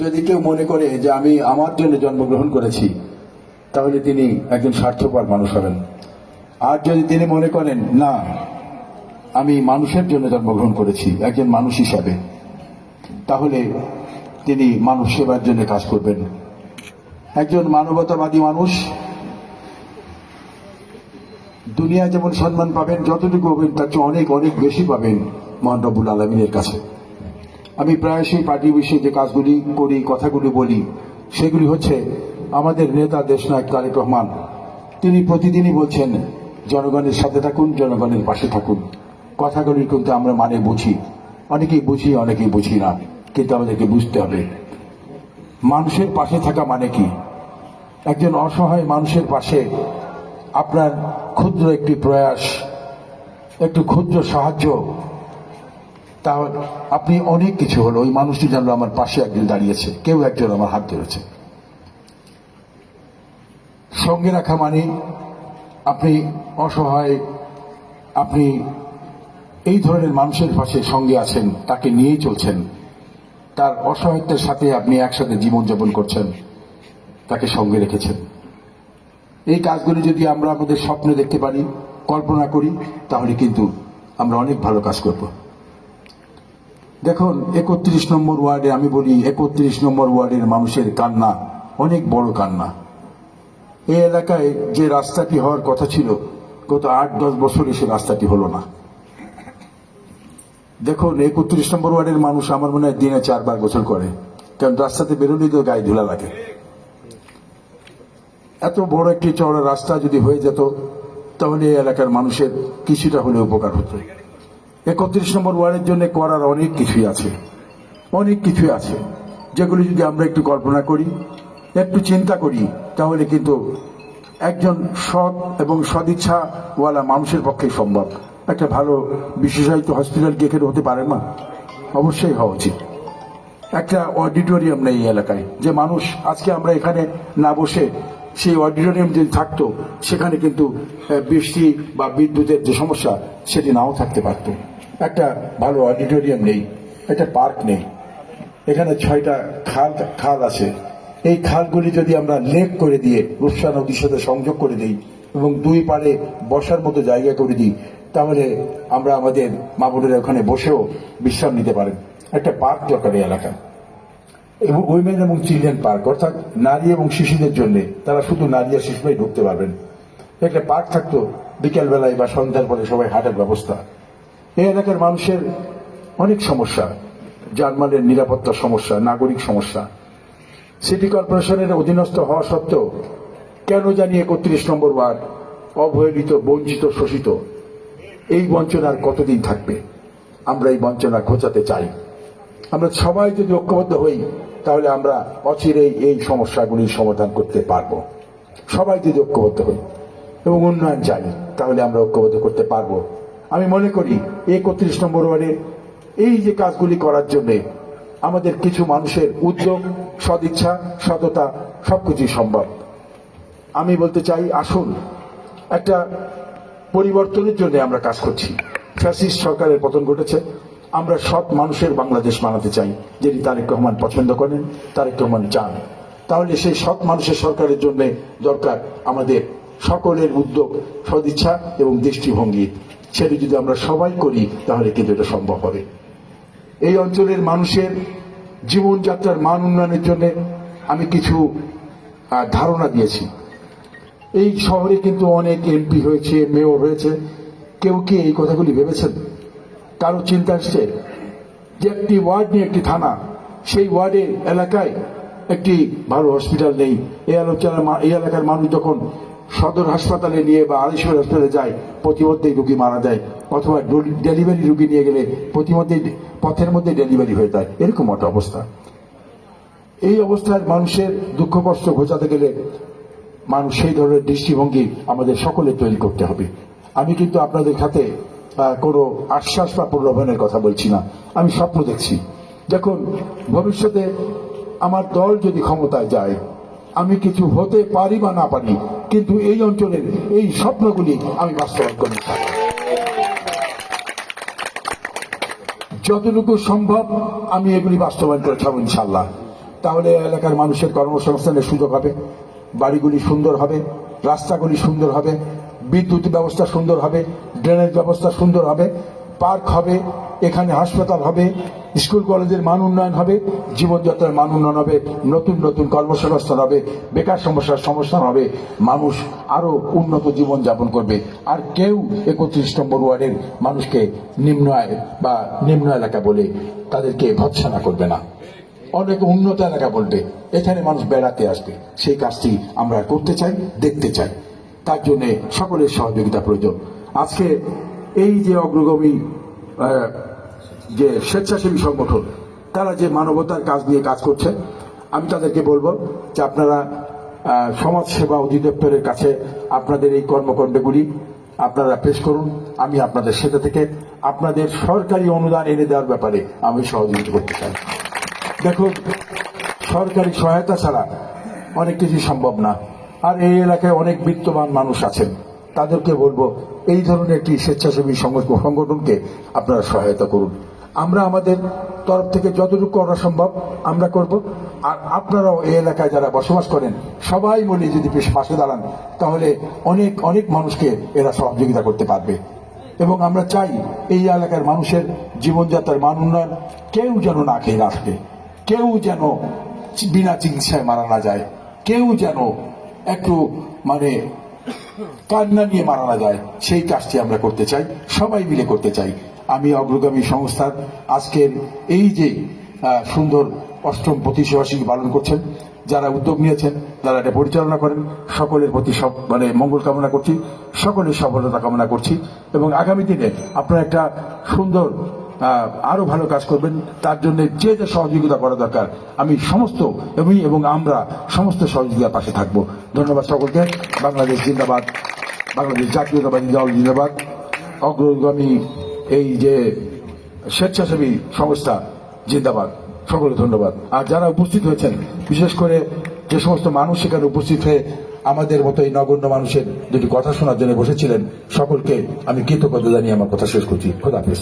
যদি কেউ মনে করে যে আমি আমার জন্য জন্মগ্রহণ করেছি, তাহলে তিনি একজন স্বার্থপর মানুষ হবেন। আর যদি তিনি মনে করেন, না, আমি মানুষের জন্য জন্মগ্রহণ করেছি, একজন মানুষ হিসাবে, তাহলে তিনি মানুষ সেবার জন্য কাজ করবেন। একজন মানবতাবাদী মানুষ দুনিয়ায় যেমন সম্মান পাবেন, যতটুকু হবেন তার চেয়ে অনেক অনেক বেশি পাবেন মহান রব্বুল আলমিনের কাছে। আমি প্রায়শই পার্টি বিষয়ে যে কাজগুলি করি, কথাগুলি বলি, সেগুলি হচ্ছে আমাদের নেতা দেশনায়ক তারেক রহমান। তিনি প্রতিদিনই বলছেন, জনগণের সাথে থাকুন, জনগণের পাশে থাকুন। কথাগুলি কিন্তু আমরা মানে বুঝি। অনেকেই বুঝি অনেকেই বুঝি না, কিন্তু আমাদেরকে বুঝতে হবে। মানুষের পাশে থাকা মানে কি? একজন অসহায় মানুষের পাশে আপনার ক্ষুদ্র একটি প্রয়াস, একটু ক্ষুদ্র সাহায্য তাহলে আপনি অনেক কিছু হলো। ওই মানুষটি জানলো আমার পাশে একজন দাঁড়িয়েছে। কেউ একজন আমার হাত ধরেছে। সঙ্গে রাখা মানে আপনি অসহায়, আপনি এই ধরনের মানুষের পাশে সঙ্গে আছেন, তাকে নিয়েই চলছেন। তার অসহায়ত্বের সাথে আপনি একসাথে জীবনযাপন করছেন, তাকে সঙ্গে রেখেছেন। এই কাজগুলি যদি আমরা আমাদের স্বপ্নে দেখতে পারি, কল্পনা করি, তাহলে কিন্তু আমরা অনেক ভালো কাজ করব। দেখুন, একত্রিশ নম্বর ওয়ার্ডে আমি বলি, একত্রিশ নম্বর ওয়ার্ডের মানুষের কান্না, অনেক বড় কান্না। এই এলাকায় যে রাস্তাটি হওয়ার কথা ছিল, গত আট, দশ বছরে সে রাস্তাটি হলো না। দেখুন, একত্রিশ নম্বর ওয়ার্ডের মানুষ আমার মনে হয় দিনে চারবার গোসল করে, কারণ রাস্তাতে বেরোলেই তো গায়ে ধুলা লাগে। এত বড় একটি চওড়া রাস্তা যদি হয়ে যেত, তাহলে এই এলাকার মানুষের কিছুটা হলে উপকার হতো। একত্রিশ নম্বর ওয়ার্ডের জন্য করার অনেক কিছুই আছে। অনেক কিছুই আছে। যেগুলি যদি আমরা একটু কল্পনা করি, একটু চিন্তা করি, তাহলে কিন্তু একজন সৎ এবং সদিচ্ছাওয়ালা মানুষের পক্ষে সম্ভব। একটা ভালো বিশেষায়িত হসপিটাল কি এখানে হতে পারে না? অবশ্যই হওয়া উচিত। একটা অডিটোরিয়াম নেই এলাকায়। যে মানুষ আজকে আমরা এখানে না বসে সেই অডিটোরিয়াম যদি থাকতো, সেখানে কিন্তু বৃষ্টি বা বিদ্যুতের যে সমস্যা, সেটি নাও থাকতে পারত। একটা ভালো অডিটোরিয়াম নেই, একটা পার্ক নেই। এখানে ছয়টা খাল খাল আছে। এই খালগুলি যদি আমরা লেক করে দিয়ে, রূপসা নদীর সাথে সংযোগ করে দিই এবং দুই পাড়ে বসার মতো জায়গা করে দিই, তাহলে আমরা আমাদের মা বোনেরা ওখানে বসেও বিশ্রাম নিতে পারেন। একটা পার্ক দরকার এই এলাকায়। এবং উইমেন এবং চিলড্রেন পার্ক, অর্থাৎ নারী এবং শিশুদের জন্য তারা শুধু নারী আর শিশুরাই ঢুকতে পারবেন। একটা পার্ক থাকতো বিকেলবেলায় বা সন্ধ্যার পরে সবাই হাঁটার ব্যবস্থা। এই এলাকার মানুষের অনেক সমস্যা জার্মানের নিরাপত্তা সমস্যা, নাগরিক সমস্যা। সিটি কর্পোরেশনের অধীনস্থ হওয়া সত্ত্বেও কেন জানি একত্রিশ নম্বর ওয়ার্ড, অবহেলিত, বঞ্চিত, শোষিত, এই বঞ্চনার কতদিন থাকবে? আমরা এই বঞ্চনা ঘোচাতে চাই। আমরা সবাই যদি ঐক্যবদ্ধ হই তাহলে আমরা অচিরেই এই সমস্যাগুলির সমাধান করতে পারব। সবাই যদি ঐক্যবদ্ধ হই এবং উন্নয়ন চাই, তাহলে আমরা ঐক্যবদ্ধ করতে পারব। আমি মনে করি একত্রিশ নম্বর ওয়ার্ডে এই যে কাজগুলি করার জন্যে আমাদের কিছু মানুষের উদ্যোগ, সদিচ্ছা, সততা সবকিছুই সম্ভব। আমি বলতে চাই, আসুন, একটা পরিবর্তনের জন্য আমরা কাজ করছি। ফ্যাসিস্ট সরকারের পতন ঘটেছে। আমরা সৎ মানুষের বাংলাদেশ বানাতে চাই, যিনি তারেক রহমান পছন্দ করেন, তারেক রহমান চান। তাহলে সেই সৎ মানুষের সরকারের জন্য দরকার আমাদের সকলের উদ্যোগ, সদিচ্ছা এবং দৃষ্টিভঙ্গি। সেটি যদি আমরা সবাই করি, তাহলে কিন্তু এটা সম্ভব হবে। এই অঞ্চলের মানুষের জীবনযাত্রার মান উন্নয়নের জন্য আমি কিছু ধারণা দিয়েছি। এই শহরে কিন্তু অনেক এমপি হয়েছে, মেয়র হয়েছে। কেউ কি এই কথাগুলি ভেবেছেন? কারও চিন্তা আসছে যে একটি ওয়ার্ড নিয়ে একটি থানা সেই ওয়ার্ডের এলাকায় একটি ভালো হসপিটাল নেই। এই আলোচনা এই এলাকার মানুষ যখন সদর হাসপাতালে নিয়ে বা আলিশ্বর হাসপাতালে যায় প্রতিমধ্যেই রুগী মারা যায় অথবা ডেলিভারি রুগী নিয়ে গেলে প্রতিমধ্যেই পথের মধ্যে ডেলিভারি হয়ে যায়। এরকম একটা অবস্থা। এই অবস্থায় মানুষের দুঃখ কষ্ট ঘোচাতে গেলে মানুষ সেই ধরনের দৃষ্টিভঙ্গি আমাদের সকলে তৈরি করতে হবে। আমি কিন্তু আপনাদের আহ, কোনো আশ্বাস বা প্রলোভনের কথা বলছি না। আমি স্বপ্ন দেখছি। দেখুন, ভবিষ্যতে আমার দল যদি ক্ষমতায় যায়, আমি কিছু হতে পারি বা না পারি, কিন্তু এই অঞ্চলের এই স্বপ্নগুলি আমি বাস্তবায়ন চাই যতটুকু সম্ভব আমি এগুলি বাস্তবায়ন করে ছাড়ব ইনশাল্লাহ তাহলে এলাকার মানুষের কর্মসংস্থানের সুযোগ হবে, বাড়িগুলি সুন্দর হবে, রাস্তাগুলি সুন্দর হবে, বিদ্যুৎ ব্যবস্থা সুন্দর হবে ড্রেনেজ ব্যবস্থা সুন্দর হবে, পার্ক হবে, এখানে হাসপাতাল হবে, স্কুল কলেজের মান উন্নয়ন হবে, জীবনযাত্রার মান উন্নয়ন হবে, নতুন নতুন কর্মসংস্থান হবে, বেকার সমস্যার সমাধান হবে, মানুষ আরও উন্নত জীবন যাপন করবে। আর কেউ একত্রিশ নম্বর ওয়ার্ডের মানুষকে নিম্ন আয় বা নিম্ন এলাকা বলে তাদেরকে ভৎসানা করবে না। অনেক উন্নত এলাকা বলবে, এখানে মানুষ বেড়াতে আসবে। সেই কাজটি আমরা করতে চাই, দেখতে চাই। তার জন্য সকলের সহযোগিতা প্রয়োজন। আজকে এই যে অগ্রগামী যে স্বেচ্ছাসেবী সংগঠন, তারা যে মানবতার কাজ নিয়ে কাজ করছে, আমি তাদেরকে বলব যে আপনারা সমাজ সেবা অধিদপ্তরের কাছে আপনাদের এই কর্মকাণ্ডগুলি আপনারা পেশ করুন। আমি আপনাদের সেটা থেকে আপনাদের সরকারি অনুদান এনে দেওয়ার ব্যাপারে আমি সহযোগিতা করতে চাই। দেখুন, সরকারি সহায়তা ছাড়া অনেক কিছু সম্ভব না। আর এই এলাকায় অনেক বিত্তবান মানুষ আছেন। তাদেরকে বলব, এই ধরনের একটি স্বেচ্ছাসেবী সংগঠনকে আপনারা সহায়তা করুন। আমরা আমাদের তরফ থেকে যতটুকু করা সম্ভব আমরা করব। আর আপনারাও এই এলাকায় যারা বসবাস করেন, সবাই মিলে যদি পেশ- পাশে দাঁড়ান, তাহলে অনেক অনেক মানুষকে এরা সহযোগিতা করতে পারবে। এবং আমরা চাই এই এলাকার মানুষের জীবনযাত্রার মান উন্নয়ন কেউ যেন না খেয়ে থাকে কেউ যেন বিনা চিকিৎসায় মারা না যায়। কেউ যেন একটু মানে কান্না নিয়ে মারানো যায়, সেই কাজটি আমরা করতে চাই, সবাই মিলে করতে চাই। আমি অগ্রগামী সংস্থার আজকের এই যে সুন্দর অষ্টম প্রতিষ্ঠাবার্ষিকী পালন করছেন, যারা উদ্যোগ নিয়েছেন যারা এটা পরিচালনা করেন, সকলের প্রতি সব মানে মঙ্গল কামনা করছি, সকলের সফলতা কামনা করছি, এবং আগামী দিনে আপনারা একটা সুন্দর আহ, আরও ভালো কাজ করবেন। তার জন্য যে যে সহযোগিতা করা দরকার আমি সমস্ত আমি এবং আমরা সমস্ত সহযোগিতার পাশে থাকব। ধন্যবাদ সকলকে। বাংলাদেশ জিন্দাবাদ। বাংলাদেশ জাতীয়তাবাদী দল জিন্দাবাদ। অগ্রগামী এই যে স্বেচ্ছাসেবী সংস্থা জিন্দাবাদ। সকলে ধন্যবাদ। আর যারা উপস্থিত হয়েছেন বিশেষ করে যে সমস্ত মানুষ সেখানে উপস্থিত হয়ে আমাদের মতো এই নগণ্য মানুষের দুটি কথা শোনার জন্য বসেছিলেন সকলকে আমি কৃতজ্ঞতা জানিয়ে আমার কথা শেষ করছি। খোদাফিজ